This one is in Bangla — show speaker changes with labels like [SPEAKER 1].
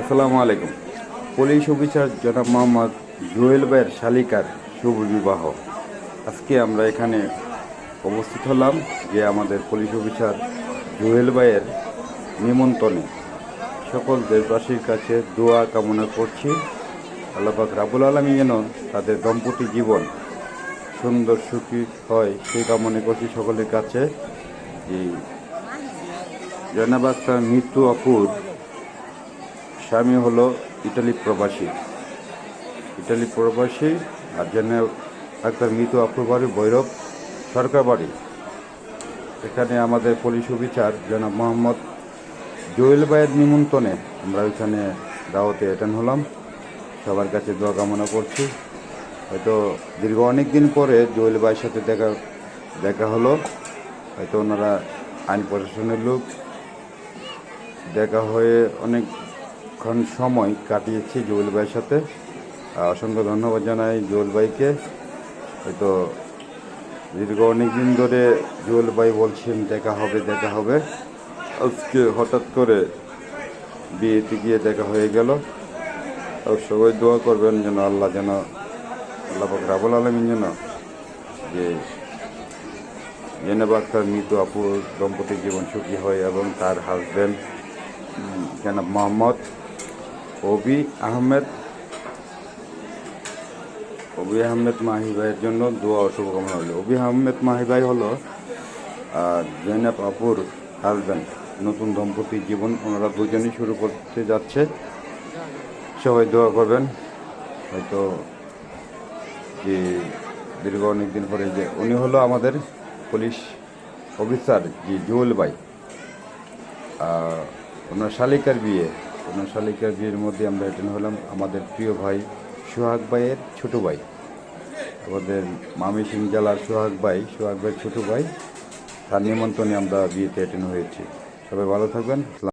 [SPEAKER 1] আসসালামু আলাইকুম। পুলিশ অফিসার জনাব মোহাম্মদ জুয়েল ভাইয়ের শালিকার শুভ বিবাহ। আজকে আমরা এখানে অবস্থিত হলাম যে আমাদের পুলিশ অফিসার জুয়েল ভাইয়ের নিমন্ত্রণে। সকল দেশবাসীর কাছে দোয়া কামনা করছি। আল্লাপাক রাবুল আলমী যেন তাদের দম্পতি জীবন সুন্দর সুখী হয় সেই কামনা করছি সকলের কাছে। জনাব আক্তার মৃত্যু অপুর স্বামী হলো ইটালি প্রবাসী। ইটালি প্রবাসী, আর যেন ডাক্তার মৃত আপুর বাড়ি ভৈরব সরকার বাড়ি। এখানে আমাদের পুলিশ অফিসার জনাব মোহাম্মদ জুয়েল ভাইয়ের নিমন্ত্রণে আমরা ওইখানে দাওয়াতে অ্যাটেন্ড হলাম। সবার কাছে দোয়া কামনা করছি। হয়তো দীর্ঘ অনেক দিন পরে জুয়েল ভাইয়ের সাথে দেখা দেখা হলো। হয়তো ওনারা আইন প্রশাসনের লোক। দেখা হয়ে অনেকক্ষণ সময় কাটিয়েছি জুয়েল ভাইয়ের সাথে। অসংখ্য ধন্যবাদ জানাই জুয়েল ভাইকে। হয়তো দীর্ঘ অনেক দিন ধরে জুয়েল ভাই বলছেন, দেখা হবে দেখা হবে। আজকে হঠাৎ করে বিয়েতে গিয়ে দেখা হয়ে গেল। আর সবাই দোয়া করবেন যেন আল্লাহ যেন, আল্লাহ রাবুল আলমিন যেন যে জেনেব আক্তার মৃত আপুর দম্পতির জীবন সুখী হয় এবং তার হাজব্যান্ড জনাব মোহাম্মদ অবি আহমেদ অবি আহমেদ মাহি ভাইয়ের জন্য দোয়া ও শুভকামনা হলো অবি আহমেদ মাহি ভাই হলো জৈনাব আপুর হাজব্যান্ড নতুন দম্পতির জীবন ওনারা দুজনেই শুরু করতে যাচ্ছে। সবাই দোয়া করবেন। হয়তো যে দীর্ঘ অনেক দিন পরে যে উনি হলো আমাদের পুলিশ অফিসার, যে জুয়েল ভাই। ওনার শালিকার বিয়ে। ওনার বিয়ের মধ্যে আমরা অ্যাটেন্ড হলাম আমাদের প্রিয় ভাই সোহাগ ভাইয়ের ছোটো ভাই। আমাদের মামি সিং জেলার সোহাগ ভাই, সোহাগ ভাইয়ের ছোটো ভাই, তার নিমন্ত্রণে আমরা বিয়েতে অ্যাটেন্ড হয়েছি। সবাই ভালো থাকবেন।